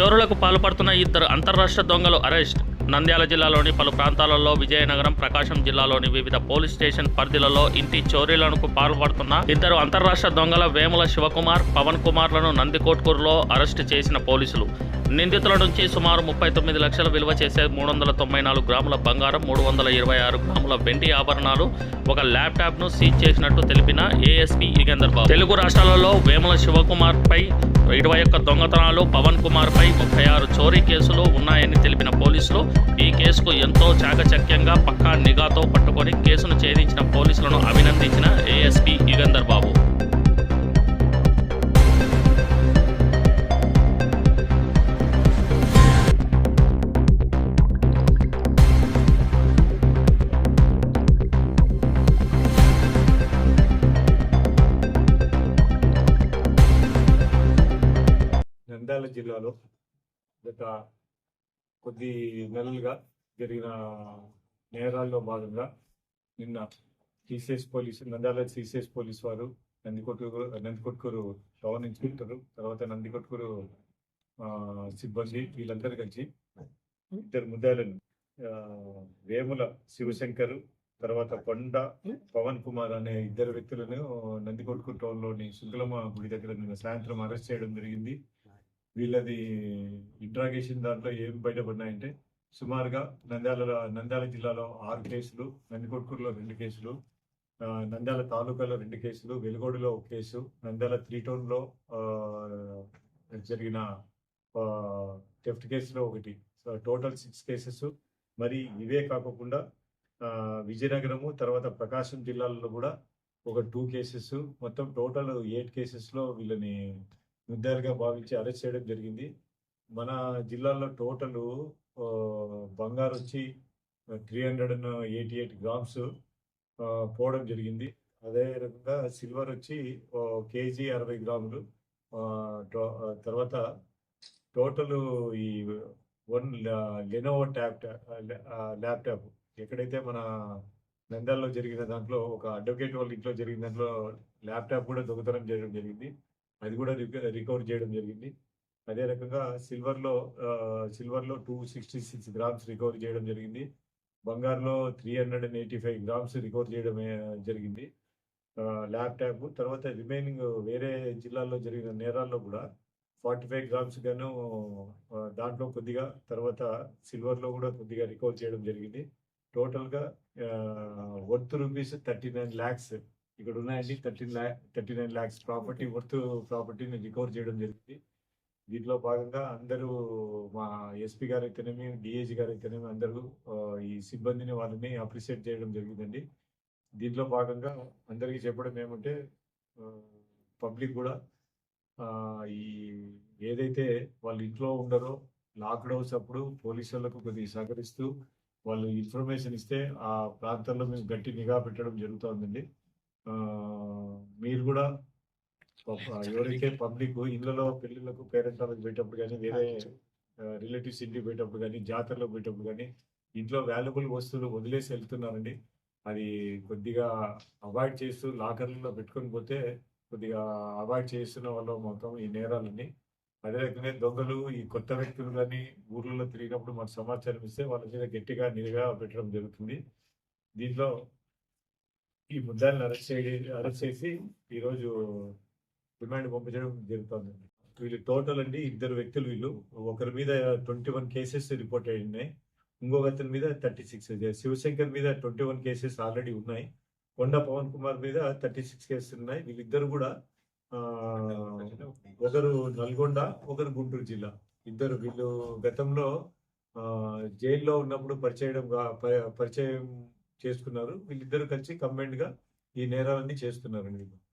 చోరులకు పాల్పడుతున్న ఇద్దరు అంతర్రాష్ట్ర దొంగలు అరెస్ట్. నంద్యాల జిల్లాలోని పలు ప్రాంతాలలో విజయనగరం ప్రకాశం జిల్లాలోని వివిధ పోలీస్ స్టేషన్ పరిధిలలో ఇంటి చోరీలకు పాల్పడుతున్న ఇద్దరు అంతర్రాష్ట్ర దొంగల వేముల శివకుమార్ పవన్ కుమార్లను నందికోట్కూరులో అరెస్టు చేసిన పోలీసులు. నిందితుల నుంచి సుమారు ముప్పై తొమ్మిది లక్షల విలువ చేసే మూడు వందల తొంభై నాలుగు గ్రాముల బంగారం మూడు వందల ఇరవై ఆరు గ్రాముల వెండి ఆభరణాలు ఒక ల్యాప్టాప్ను సీజ్ చేసినట్టు తెలిపిన ఏఎస్పీ యుగేందర్ బాబు. తెలుగు రాష్ట్రాలలో వేముల శివకుమార్ పై ఇరవై ఒక్క దొంగతనాలు పవన్ కుమార్పై ముప్పై ఆరు చోరీ కేసులు ఉన్నాయని తెలిపిన పోలీసులు ఈ కేసుకు ఎంతో చాకచక్యంగా పక్కా నిఘాతో పట్టుకొని కేసును ఛేదించిన పోలీసులను అభినందించిన ఏఎస్పీ యుగంధర్ బాబు. జిల్లాలో గత కొద్ది నెలలుగా జరిగిన నేరాల్లో భాగంగా నిన్న CCS police Nandyal CCS police వారు నందికొట్కూరు నందికొట్కూరు టౌన్ ఇన్స్పెక్టర్ తర్వాత నందికొట్కూరు ఆ, సిబ్బంది వీళ్ళందరూ కలిసి ఇద్దరు ముద్దాలను వేముల శివశంకర్ తర్వాత కొండ పవన్ కుమార్ అనే ఇద్దరు వ్యక్తులను నందికొట్కూరు టౌన్లోని శుక్లమ్మ గుడి దగ్గర నిన్న సాయంత్రం అరెస్ట్ చేయడం జరిగింది. వీళ్ళది ఇంట్రాగేషన్ దాంట్లో ఏం బయటపడినాయంటే సుమారుగా నంద్యాల నంద్యాల జిల్లాలో ఆరు కేసులు నందికొట్కూరులో రెండు కేసులు నంద్యాల తాలూకాలో రెండు కేసులు వెలుగోడులో ఒక కేసు నంద్యాల త్రీ టౌన్లో జరిగిన టెఫ్ట్ కేసులో ఒకటి. సో టోటల్ సిక్స్ కేసెస్ మరి ఇవే కాకుండా విజయనగరము తర్వాత ప్రకాశం జిల్లాలో కూడా ఒక టూ కేసెస్ మొత్తం టోటల్ ఎయిట్ కేసెస్లో వీళ్ళని ముద్దాలుగా భావించి అరెస్ట్ చేయడం జరిగింది. మన జిల్లాలో టోటల్ బంగారు వచ్చి three hundred and eighty eight grams పోవడం జరిగింది. అదే రకంగా సిల్వర్ వచ్చి కేజీ అరవై గ్రాములు. టో- తర్వాత టోటల్ ఈ వన్ లెనోవో ట్యాప్ ల్యాప్టాప్. ఎక్కడైతే మన నంద్యాలలో జరిగిన దాంట్లో ఒక అడ్వకేట్ వాళ్ళ ఇంట్లో జరిగిన దాంట్లో ల్యాప్టాప్ కూడా దొంగతనం చేయడం జరిగింది. అది కూడా రికవర్ చేయడం జరిగింది. అదే రకంగా సిల్వర్లో సిల్వర్లో two sixty six grams recover చేయడం జరిగింది. బంగారులో three hundred and eighty five grams recover చేయడం జరిగింది. ల్యాప్టాప్ తర్వాత రిమైనింగ్ వేరే జిల్లాల్లో జరిగిన నేరాల్లో కూడా ఫార్టీ ఫైవ్ గ్రామ్స్ గాను దాంట్లో కొద్దిగా తర్వాత సిల్వర్లో కూడా కొద్దిగా రికవర్ చేయడం జరిగింది. టోటల్గా worth rupees thirty nine lakhs ఇక్కడ ఉన్నాయండి thirteen lakh thirty nine lakhs property worth ప్రాపర్టీని రికవర్ చేయడం జరిగింది. దీంట్లో భాగంగా అందరూ మా ఎస్పీ గారు అయితేనేమి డిఏజీ గారు అయితేనేమి అందరూ ఈ సిబ్బందిని వాళ్ళని అప్రిషియేట్ చేయడం జరిగిందండి. దీంట్లో భాగంగా అందరికీ చెప్పడం ఏమంటే పబ్లిక్ కూడా ఈ ఏదైతే వాళ్ళు ఇంట్లో ఉండరో లాక్డౌన్స్ అప్పుడు పోలీసు వాళ్ళకు కొద్దిగా సహకరిస్తూ వాళ్ళు ఇన్ఫర్మేషన్ ఇస్తే ఆ ప్రాంతాల్లో మేము గట్టి నిఘా పెట్టడం జరుగుతుందండి మీరు కూడా ఎవరైతే పబ్లిక్ ఇళ్ళలో పెళ్ళిళ్ళకు పేరెంట్స్ వాళ్ళకి పోయేటప్పుడు కానీ వేరే రిలేటివ్స్ ఇంటికి పోయేటప్పుడు కానీ జాతరలో పోయేటప్పుడు కానీ ఇంట్లో వాల్యుబుల్ వస్తువులు వదిలేసి వెళ్తున్నారండి. అది కొద్దిగా అవాయిడ్ చేస్తూ లాకర్లలో పెట్టుకొని పోతే కొద్దిగా అవాయిడ్ చేస్తున్న వాళ్ళు మొత్తం ఈ నేరాలని అదే రకంగా దొంగలు ఈ కొత్త వ్యక్తులు కానీ ఊర్లలో తిరిగినప్పుడు మాకు సమాచారం ఇస్తే వాళ్ళ మీద గట్టిగా నిఘా పెట్టడం జరుగుతుంది. దీంట్లో ఈ ముద్దాలను అరెస్ట్ చేయ అరెస్ట్ చేసి ఈరోజు రిమాండ్ పంపించడం జరుగుతుంది. వీళ్ళు టోటల్ అండి ఇద్దరు వ్యక్తులు వీళ్ళు. ఒకరి మీద ట్వంటీ వన్ కేసెస్ రిపోర్ట్ అయి ఉన్నాయి ఇంకొక అతని మీద థర్టీ సిక్స్. శివశంకర్ మీద ట్వంటీ వన్ కేసెస్ ఆల్రెడీ ఉన్నాయి. కొండ పవన్ కుమార్ మీద థర్టీ సిక్స్ కేసెస్ ఉన్నాయి. వీళ్ళిద్దరు కూడా ఒకరు నల్గొండ ఒకరు గుంటూరు జిల్లా. ఇద్దరు వీళ్ళు గతంలో జైల్లో ఉన్నప్పుడు పరిచయం పరిచయం చేసుకున్నారు. వీళ్ళిద్దరు కలిసి కంబైన్డ్గా ఈ నేరాలన్నీ చేస్తున్నారు.